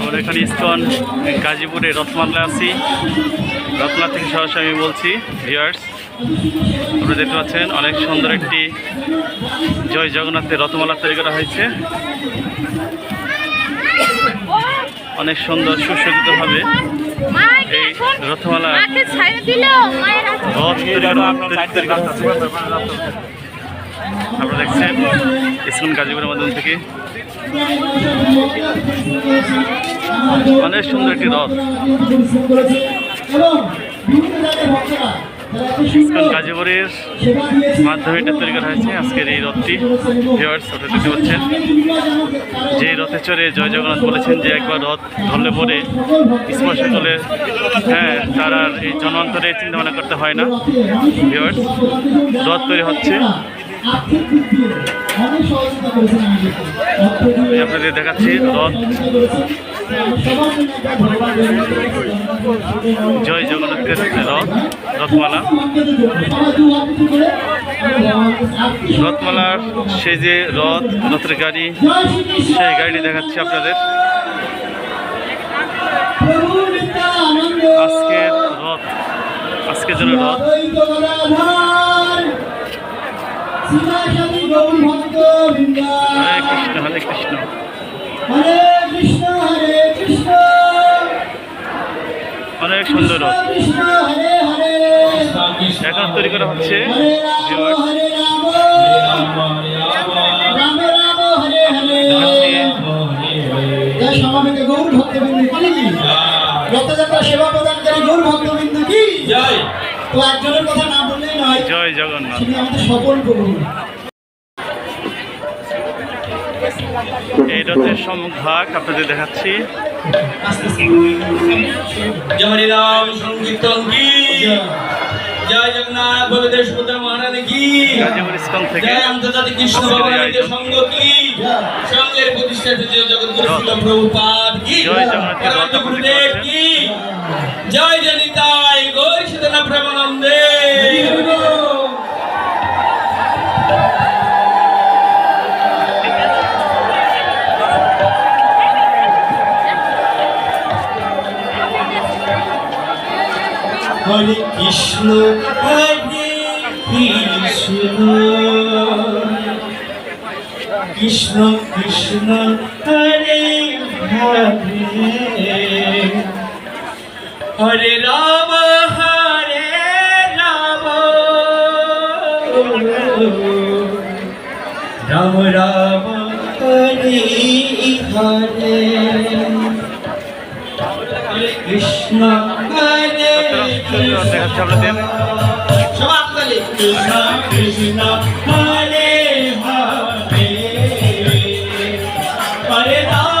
আমরা এখানে ইস্কন গাজীপুরে রথমাল্লা আছি রত্না থেকে সরাসরি আমি বলছি ভিউয়ার্স আপনারা দেখতে পাচ্ছেন অনেক সুন্দর একটি জয় জগন্নাথের রথমালা তৈরি করা হয়েছে অনেক সুন্দর সুসজ্জিতভাবে এই রথমালা রথ তৈরি করা-। আপনারা দেখছেন ইস্কন গাজীপুরের মাধ্যম থেকে। অনেক সুন্দর একটি রথ। ইস্কন গাজীপুরের মাধ্যমে এটা তৈরি করা হয়েছে। আজকের এই রথটি ভিউয়ার্স আপনারা দেখতে পাচ্ছেন। যে রথে চড়ে জয় জগন্নাথ বলেছেন যে একবার রথ ধরলে পরে স্পর্শ করলে হ্যাঁ তার আর এই জনন্তরে চিন্তা ভাবনা করতে হয় না। ভিউয়ার্স রথ তৈরি হচ্ছে। আপনাদের দেখাচ্ছি রথ। জয় জগন্নাথের রথ, রথমালা রথমালার সেই যে রথ, রথের গাড়ি, সেই গাড়িটি দেখাচ্ছি আপনাদের আজকের রথ, আজকের জন্য রথ অনেক সুন্দর এখন তৈরি করা হচ্ছে সমাবেত সেবা প্রদানকারী গৌর ভক্তবৃন্দ কি তো একজনের কথা না বললেই নয় জয় জগন্নাথ। এই রথের সম্মুখভাগ আপনাদের দেখাচ্ছি। জয় সংকীর্তন কি জয় জগন্নাথ বলদেব সুভদ্রা মহারাজ কি? জয় আন্তর্জাতিক কৃষ্ণ ভগবানের সঙ্গ কি? সঙ্গের প্রতিষ্ঠাতা জয় প্রভুপাদ কি? জয় জগন্নাথ গুরুদেব কি? জয় জনিতা প্রেমানন্দে হরে কৃষ্ণ হরে কৃষ্ণ। কৃষ্ণ কৃষ্ণ হরে হরে। হরে রাম। রাম রাম হরে হরে কৃষ্ণ হরে কৃষ্ণ। কৃষ্ণ হরে। Hare Hare.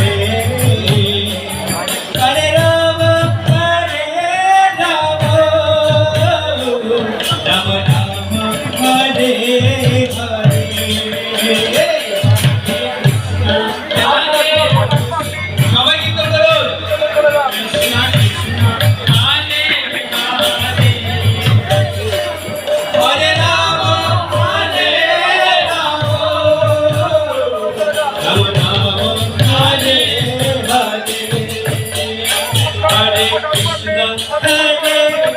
Hey, hey, hey.